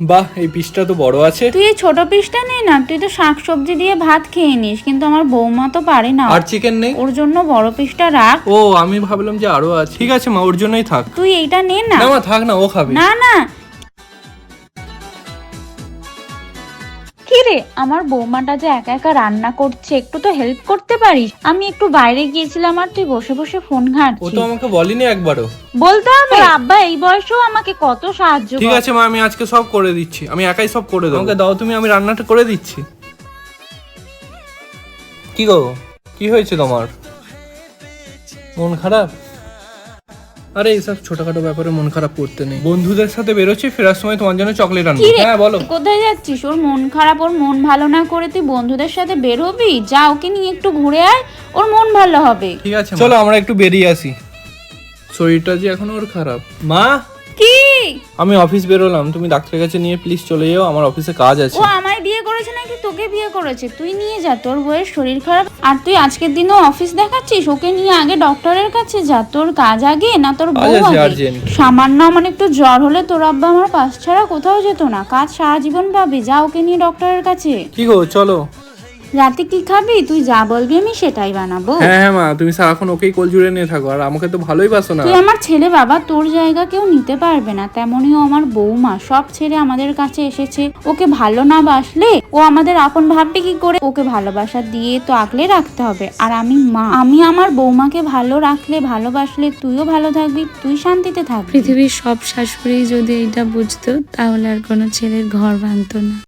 বাহ এই পিসটা তো বড় আছে। তুই এই ছোট পিসটা নে না তুই তো শাক সবজি দিয়ে ভাত খেয়ে নিস কিন্তু আমার বৌমা তো পারে না। আর চিকেন নেই? ওর জন্য বড় পিসটা রাখ। ও আমি ভাবলাম যে আরও আছে। ঠিক আছে মা ওর জন্যই থাক। তুই এইটা নে না। না মা থাক না ও খাবে। না না কিরে? আমার বৌমাটা যে একা একা রান্না করছে একটু তো হেল্প করতে পারিস। আমি একটু বাইরে গিয়েছিলাম আর তুই বসে বসে ফোন ও তো আমাকে বলেনি একবারও। বলতে হবে? আব্বা এই বয়সেও আমাকে কত সাহায্য ঠিক আছে মা আমি আজকে সব করে দিচ্ছি। আমি একাই সব করে দেবো। আমাকে দাও তুমি আমি রান্নাটা করে দিচ্ছি। কি গো? কি হয়েছে তোমার? মন খারাপ? আরে এইসব ছোটখাটো ব্যাপারে মন খারাপ করতে নেই। বন্ধুদের সাথে বেরোচ্ছি ফেরার সময় তোমার জন্য চকলেট আনব। কি রে? হ্যাঁ বলো। কোথায় যাচ্ছিস? ওর মন খারাপ ওর মন ভালো না করে তুই বন্ধুদের সাথে বের হবি যা ওকে নিয়ে একটু ঘুরে আয় ওর মন ভালো হবে। ঠিক আছে চলো আমরা একটু বেরিয়ে আসি। শরীরটা যে এখন ওর খারাপ। মা! কি? আমি অফিস বেরোলাম তুমি ডাক্তারের কাছে নিয়ে প্লিজ চলে যাও আমার অফিসে কাজ আছে। ও আমায় বিয়ে করেছে নাকি? তোকে বিয়ে করেছে। তুই নিয়ে যা তোর বউয়ের শরীর খারাপ। আর তুই আজকের দিনও অফিস দেখাচ্ছিস? ওকে নিয়ে আগে ডক্টরের কাছে যা। তোর কাজ আগে না তোর কাজ বউ আছে আগে? urgent। সামান্য মানে একটু জ্বর হলে তোর আব্বা আমার পাশ ছাড়া কোথাও যেত না। কাজ সারা জীবন পাবি। যা ওকে নিয়ে ডক্টরের কাছে। কি গো চলো। রাতে কি খাবি? তুই যা বলবি আমি সেটাই বানাবো। হ্যাঁ হ্যাঁ মা তুমি সারাক্ষণ ওকেই কোল জুড়ে নিয়ে থাকো আর আমাকে তো ভালোই বাসো না। তুই আমার ছেলে বাবা তোর জায়গা কেউ নিতে পারবে না তেমনই আমার বৌমা সব ছেড়ে আমাদের কাছে এসেছে। ওকে ভালো না বাসলে ও আমাদের আপন ভাববে কি করে? ওকে ভালোবাসা দিয়ে তো আগলে রাখতে হবে আর আমি মা। আমি আমার বৌমাকে ভালো রাখলে ভালোবাসলে তুইও ভালো থাকবি তুই শান্তিতে থাকবি। পৃথিবীর সব শাশুড়ি যদি এটা বুঝতো তাহলে আর কোনো ছেলের ঘর ভাঙতো না।